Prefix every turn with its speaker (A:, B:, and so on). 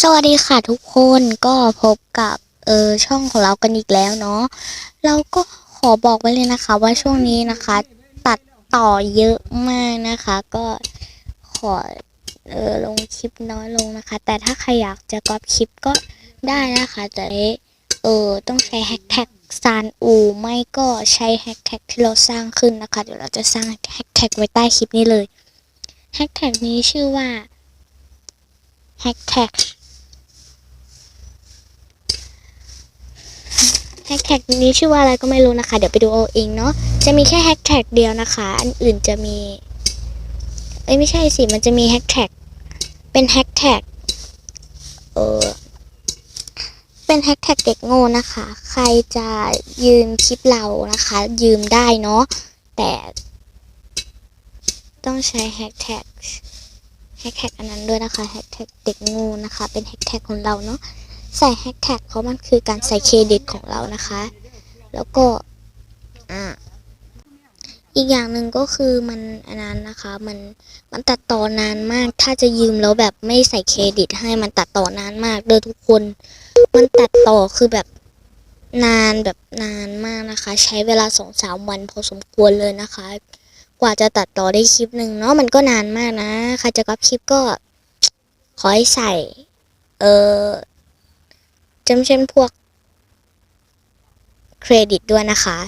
A: สวัสดีค่ะทุกคนก็พบกับเออช่องของเรากันอีกแล้วเนาะเราก็ขอบอกไว้เลยนะคะ ว่าช่วงนี้นะคะ ตัดต่อเยอะมากนะคะ ก็ขอเออลงคลิปน้อยลงนะคะ แต่ถ้าใครอยากจะก๊อปคลิปก็ได้นะคะแต่เออต้องใช้แฮชแท็กซานอูไม่ก็ใช้แฮชแท็กที่เราสร้างขึ้นนะคะ เดี๋ยวเราจะสร้างแฮชแท็กไว้ใต้คลิปนี้เลยแฮชแท็กนี้ชื่อว่าแฮชแท็ก แฮชแท็กนี้ชื่อว่าอะไรก็ไม่รู้นะคะ เดี๋ยวไปดูเอาเองเนาะจะมีแค่แฮชแท็กเดียวนะคะ อันอื่นจะมี เอ้ยไม่ใช่สิ มันจะมีแฮชแท็กเป็นแฮชแท็กเออเป็นแฮชแท็กเด็กโง่นะคะ ใครจะยืมคลิปเรานะคะ ยืมได้เนาะแต่ ต้องใช้แฮชแท็กแฮชแท็กอันนั้นด้วยนะคะแฮชแท็กเด็กโง่นะคะ เป็นแฮชแท็กของเราเนาะ ใส่แฮชแท็กเพราะมันคือการใส่เครดิตของเรานะคะ แล้วก็อ่าอีกอย่างหนึ่งก็คือมันอันนั้นนะคะ มันมันตัดต่อนานมาก ถ้าจะยืมแล้วแบบไม่ใส่เครดิต ให้มันตัดต่อนานมากเด้อทุกคน มันตัดต่อคือแบบนานแบบนานมากนะคะ ใช้เวลาสองสามวันพอสมควรเลยนะคะ กว่าจะตัดต่อได้คลิปหนึ่งเนาะมันก็นานมากนะใครจะก๊อปคลิปก็ขอให้ใส่ เออ จำเช่นพวกเครดิตด้วยนะคะ